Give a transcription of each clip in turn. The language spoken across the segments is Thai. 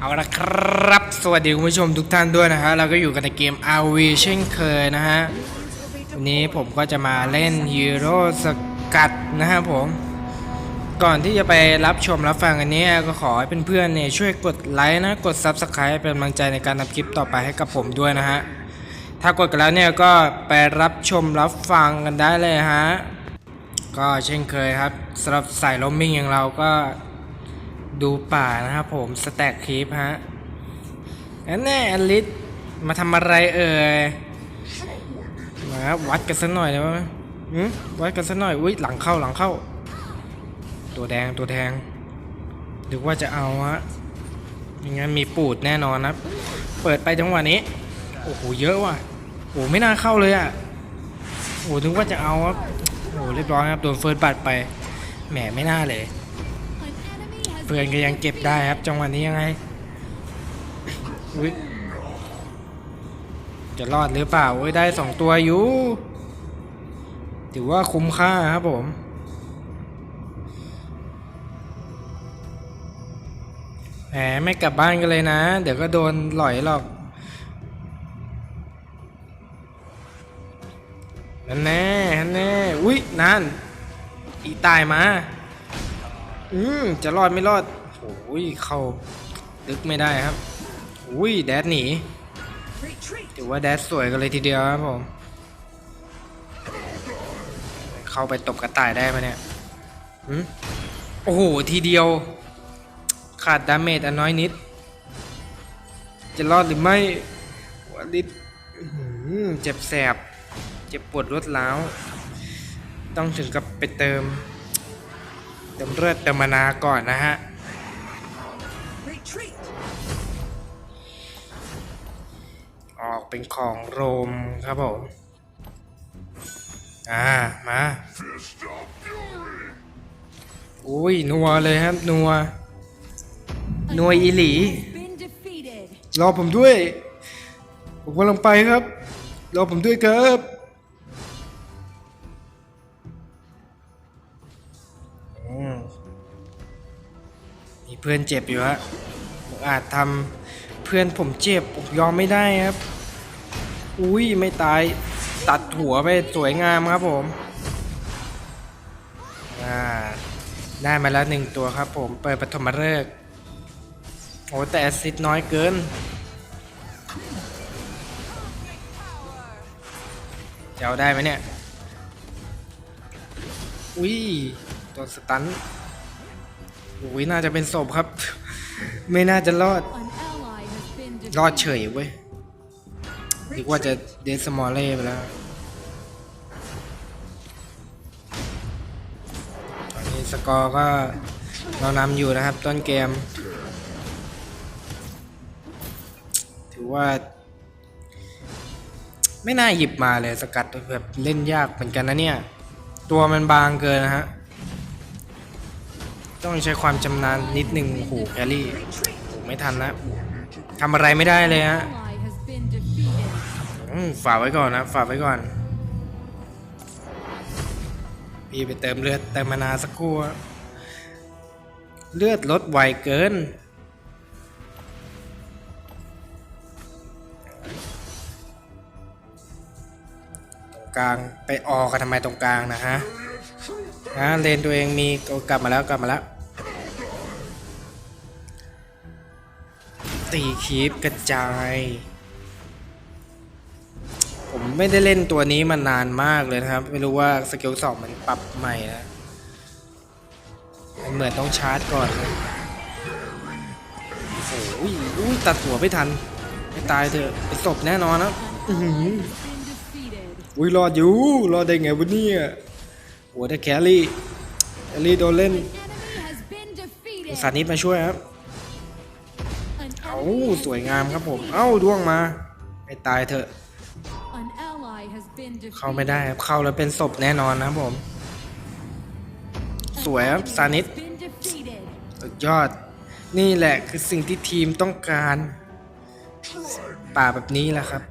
เอาละครับ สวัสดีคุณผู้ชมทุกท่านด้วยนะฮะเราก็อยู่กันในเกม RV เช่นเคยนะฮะ วันนี้ผมก็จะมาเล่นฮีโร่สกัดนะฮะผม ก่อนที่จะไปรับชมรับฟังอันนี้ก็ขอให้เพื่อนๆเนี่ยช่วยกดไลค์นะ กด Subscribe เป็นกำลังใจในการทำคลิปต่อไปให้กับผมด้วยนะฮะ ถ้ากดกันแล้วเนี่ยก็ไปรับชมรับฟังกันได้เลยฮะ ก็เช่นเคยครับสำหรับสายลมมิ่งอย่างเราก็ ดูป่านะครับผมสแต็กคลิปฮะอันแน่อลิสมาทำอะไรเอ่ยมาวัดกันสักหน่อยได้ไหมหืมวัดกันสักหน่อยอุ้ยหลังเข้าหลังเข้า ตัวแดงตัวแดงหรือว่าจะเอาฮะอย่างงั้นมีปูดแน่นอนนะเปิดไปจังหวะนี้โอ้โหเยอะว่ะโอ้ไม่น่าเข้าเลยอะโอ้ถึงว่าจะเอาครับโอ้เรียบร้อยครับโดนเฟิร์สบัตไปแหมไม่น่าเลย เพื่อนก็ยังเก็บได้ครับจังหวะนี้ยังไงจะรอดหรือเปล่าโอ้ยได้สองตัวอยู่ ถือว่าคุ้มค่าครับผม แหมไม่กลับบ้านกันเลยนะ เดี๋ยวก็โดนหล่อยหรอกนั่นแน่นั่นแน่ อุ้ยนั่น อีตายมา อืมจะรอดไม่รอดโอ้ยเข้าลึกไม่ได้ครับอุ้ยแดดหนีถือว่าแดดสวยกันเลยทีเดียวครับผมเข้าไปตบกระต่ายได้ไหมเนี่ยอืมโอ้โหทีเดียว ขาดดาเมจอันน้อยนิด จะรอดหรือไม่วลิดเจ็บแสบ เจ็บปวดรวดร้าว ต้องถึงกับไปเติม เติมเลือดเติมมานาก่อนนะฮะออกเป็นของโรมครับผมอ่า มาอุ้ย นัวเลยครับ นัว นัวอีหลี been defeated. รอผมด้วย ผมกำลังไปครับ รอผมด้วยครับ เพื่อนเจ็บอยู่ฮะผมอาจทำเพื่อนผมเจ็บผมยอมไม่ได้ครับ อุ้ยไม่ตายตัดหัวไปสวยงามครับผมอ่าได้มาแล้วหนึ่งตัวครับผมเปิดปฐมฤกษ์โอ้แต่แอซิดน้อยเกินจะเอาได้ไหมเนี่ย อุ้ยโดนสตัน อุ้ยน่าจะเป็นศพครับ ไม่น่าจะรอด รอดเฉยเว้ยนึกว่าจะเดสมอลเล่ไปแล้วตอนนี้สกอร์ก็เรานำอยู่นะครับ ต้นเกม ถือว่า ไม่น่าหยิบมาเลยสกัดแบบเล่นยากเหมือนกันนะเนี่ย ตัวมันบางเกินนะฮะ ต้องใช้ความชำนาญนิดหนึ่งโอ้โหแครี่โอ้โหไม่ทันนะทำอะไรไม่ได้เลยฮะ Ally has been defeated. อืมฝาไว้ก่อนนะฝ่าไว้ก่อน พี่ไปเติมเลือดเติมมานาสักครู่เลือดลดไวเกิน ตรงกลางไปออกันทำไมตรงกลางนะฮะ ฮะเลนตัวเองมีกลับมาแล้วกลับมาแล้ว ตีคีปกระจาย ผมไม่ได้เล่นตัวนี้มานานมากเลยนะครับ ไม่รู้ว่าสกิลสองมันปรับใหม่นะมันเหมือนต้องชาร์จก่อนโอ้ยอุ้ยตัดหัวไม่ทัน ไม่ตายเถอะเป็นศพแน่นอนนะอุ้ยรอดอยู่ รอดได้ไงวะเนี่ย โหัวได้แครี่แครี่โดนเล่น Enemy has been defeated. สานิดมาช่วยครับ An เอ้า enemy has สวยงามครับผม เอ้าด้วงมาไม่ตายเถอะ An ally has been defeated. เข้าไม่ได้ครับ เข้าแล้วเป็นศพแน่นอนนะครับผม สวยครับซานิด Been defeated. สุดยอด นี่แหละคือสิ่งที่ทีมต้องการ ป่าแบบนี้แหละครับ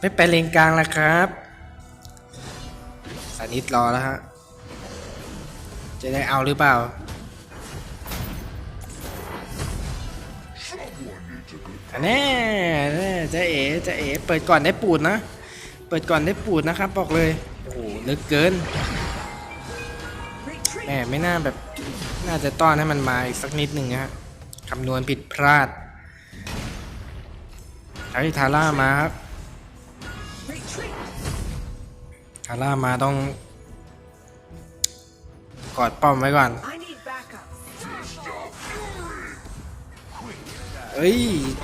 ไม่ไปเลนกลางแล้วครับสานิดรอแล้วฮะ จะได้เอาหรือเปล่า อันแน่แน่จะเอ๋จะเอ๋เปิดก่อนได้ปูดนะ เปิดก่อนได้ปูดนะครับ บอกเลย โอ้โหลึกเกินแหมไม่น่าแบบ น่าจะต้อนให้มันมาอีกสักนิดหนึ่งฮะคำนวณผิดพลาดไอ้ทาร่ามาครับาร่ามาต้อง กอดป้อมไว้ก่อน I need backup. เอ้ย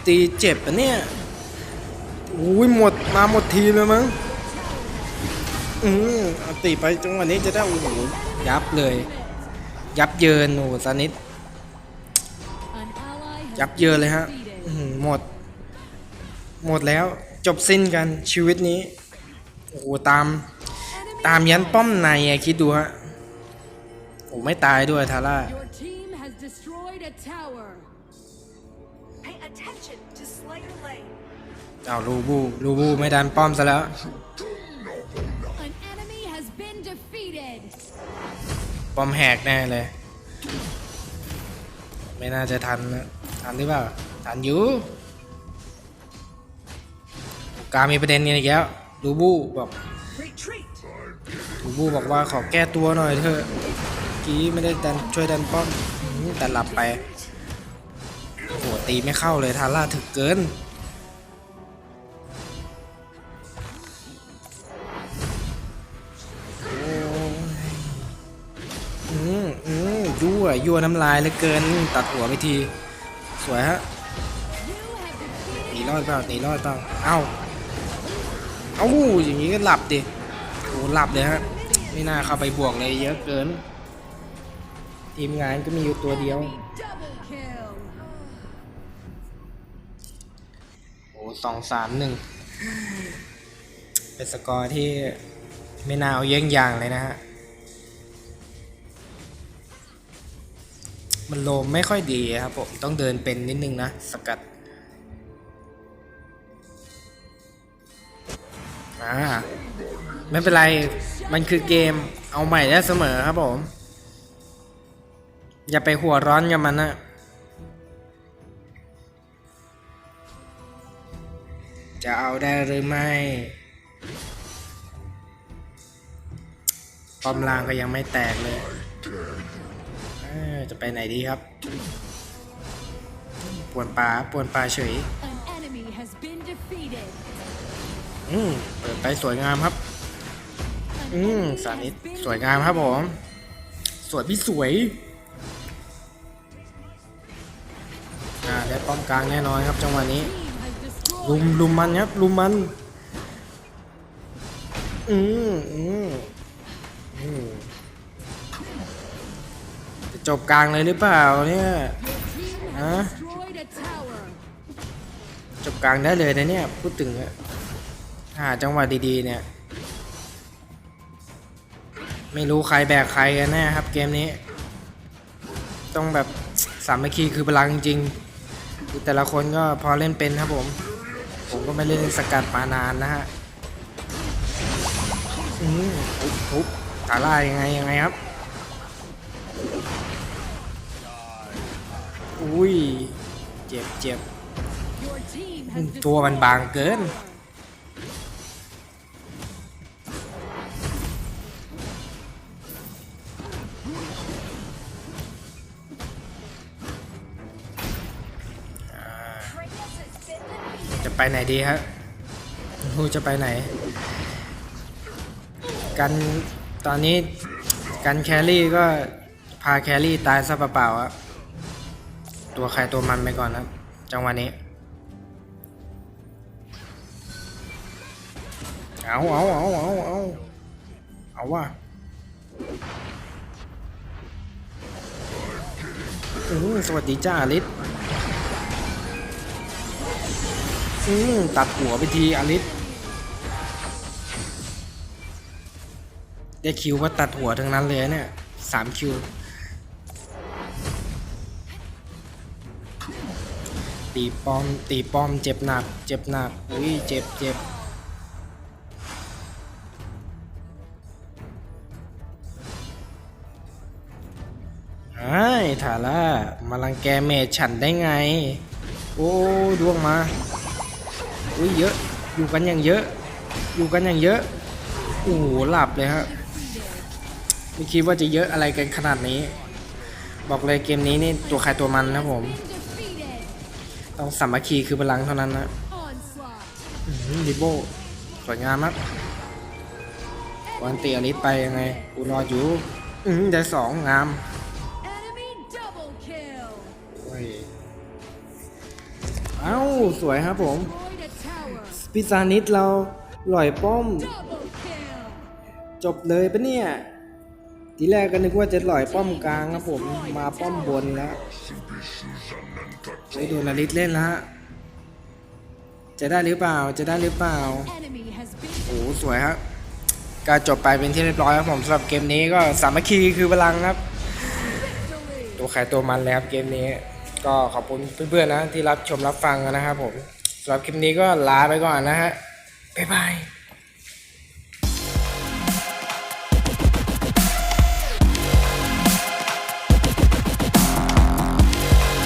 ตีเจ็บปะเนี่ยอุ้ยหมดมาหมดทีมเลยมั้ง อืมเอาตีไปจังหวะนี้จะได้โอ้โหยับเลย ยับเยินโอ้โหซานิด An ally has ยับเยินเลยฮะ defeated. อื้อหือหมด หมดแล้วจบสิ้นกันชีวิตนี้ โอ้โหตาม Enemy ตามยันป้อมในอะคิดดูฮะโอ้ไม่ตายด้วยทาร่า Your team has destroyed a tower. Pay attention to Slayer Lane. เอาลูบูลูบูไม่ดันป้อมซะแล้ว An enemy has been defeated. ป้อมแหกแน่เลย ไม่น่าจะทันนะทันหรือเปล่า ทันอยู่กามีประเด็นนี้อีกแล้วลูบูบอก บูบูบอกว่าขอแก้ตัวหน่อยเถอะกี้ไม่ได้ดันช่วยดันป้อมแต่หลับไปโหตีไม่เข้าเลยทาร่าถึกเกินอืมอืมยั่วยั่วน้ำลายเหลือเกินตัดหัวไปที สวยฮะหนีรอดเปล่าหนีรอดเปล่าเอ้าเอ้าอย่างนี้ก็หลับดิโอ้หลับเลยฮะ ไม่น่าเข้าไปบวกเลยเยอะเกิน ทีมงานก็มีอยู่ตัวเดียว โอ้สองสามหนึ่งเป็นสกอร์ที่ไม่น่าเอาเยี่ยงอย่างเลยนะฮะ มันโลมไม่ค่อยดีครับผม ต้องเดินเป็นนิดนึงนะ สกัดอ่าไม่เป็นไร มันคือเกมเอาใหม่ได้เสมอครับผม อย่าไปหัวร้อนกับมันนะจะเอาได้หรือไม่ป้อมล่างก็ยังไม่แตกเลยเอ้อจะไปไหนดีครับ ปวนปลาปวนปลาเฉย An enemy has been defeated. อืม เปิดไปสวยงามครับ An อืมสานิทสวยงามครับผม สวยพี่สวยอ่าได้ป้อมกลางแน่นอนครับจังหวะนี้ ลุมลุมมันครับลุมมัน อืมอืมอืมจะจบกลางเลยหรือเปล่าเนี่ย Your team Huh? has destroyed a tower. จบกลางได้เลยนะเนี่ย พูดถึงอะหาจังหวะดีๆเนี่ย ไม่รู้ใครแบกใครกันแน่ครับเกมนี้ ต้องแบบสามัคคีคือพลังจริงๆคือแต่ละคนก็พอเล่นเป็นครับผม ผมก็ไม่เล่นสกัดมานานนะฮะอืมทุบทุบตาล่ายังไงยังไงครับอุ้ยเจ็บเจ็บ Your team has ตัวมัน destroyed บางเกิน ไปไหนดีครับฮูจะไปไหน กันตอนนี้กันแครี่ก็พาแครี่ตายซะเปล่าๆครับตัวใครตัวมันไปก่อนครับ จังหวะนี้ เอาเอาเอาเอาเอาเอาว่ะอืมสวัสดีจ้าลิส อืมตัดหัวไปทีอลิสได้คิวว่าตัดหัวทั้งนั้นเลยเนี่ยสามคิวตีป้อมตีป้อมเจ็บหนัก เจ็บหนักอุ้ยเจ็บเจ็บไอ้ถาละามาลังแกเมจฉันได้ไง โอ้ดวงมา อุ้ยเยอะ อยู่กันอย่างเยอะ อยู่กันอย่างเยอะ โอ้โหหลับเลยฮะ ไม่คิดว่าจะเยอะอะไรกันขนาดนี้ บอกเลยเกมนี้นี่ตัวใครตัวมันนะผม ต้องสามัคคีคือพลังเท่านั้นนะดิโบสวยงามครับวันตีอลิสไปยังไง กูรออยู่ อืมได้สองงาม Enemy double kill. โอ้ยเอ้า สวยครับผม พิซานิดเราหล่อยป้อม จบเลยปะเนี่ย ทีแรกก็นึกว่าจะหล่อยป้อมกลางครับผมมาป้อมบนแล้วเฮ้ยโดนอลิสเล่นแล้วฮะจะได้หรือเปล่าจะได้หรือเปล่าโอ้สวยครับก็จบไปเป็นที่เรียบร้อยครับผมสำหรับเกมนี้ก็สามัคคีคือพลังครับ ตัวใครตัวมันเลยครับเกมนี้ ก็ขอบคุณเพื่อนๆนะที่รับชมรับฟังนะครับผม สำหรับคลิปนี้ก็ลาไปก่อนนะฮะบ๊ายบาย